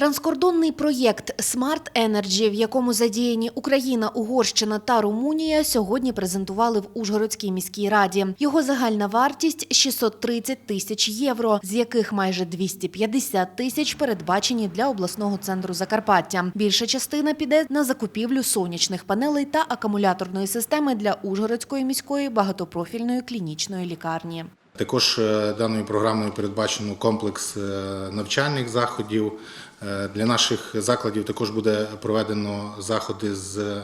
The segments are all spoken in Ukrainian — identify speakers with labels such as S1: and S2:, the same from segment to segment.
S1: Транскордонний проєкт Smart Energy, в якому задіяні Україна, Угорщина та Румунія, сьогодні презентували в Ужгородській міській раді. Його загальна вартість 630 тисяч євро, з яких майже 250 тисяч передбачені для обласного центру Закарпаття. Більша частина піде на закупівлю сонячних панелей та акумуляторної системи для Ужгородської міської багатопрофільної клінічної лікарні.
S2: Також е, даною програмою передбачено комплекс е, навчальних заходів. Е, Для наших закладів також буде проведено заходи з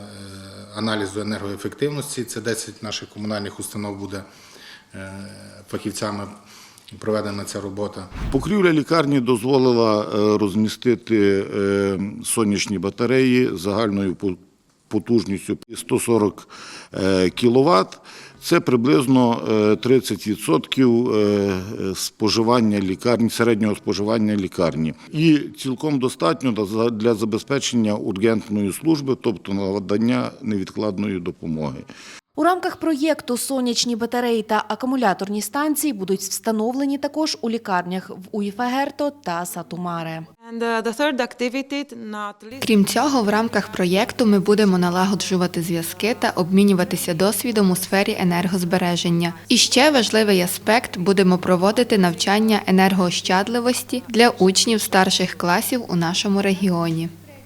S2: аналізу енергоефективності. Це 10 наших комунальних установ буде фахівцями проведена ця робота.
S3: Покрівля лікарні дозволила розмістити сонячні батареї загальною потужністю 140 кВт. Це приблизно е, 30% е, споживання лікарні, середнього споживання лікарні. І цілком достатньо для забезпечення ургентної служби, тобто надання невідкладної допомоги.
S1: У рамках проєкту сонячні батареї та акумуляторні станції будуть встановлені також у лікарнях в Уїфагерто та Сатумаре.
S4: Uh,
S5: Крім цього, в рамках проєкту ми будемо налагоджувати зв'язки та обмінюватися досвідом у сфері енергозбереження. І ще важливий аспект будемо проводити навчання енергоощадливості для учнів старших класів у нашому регіоні.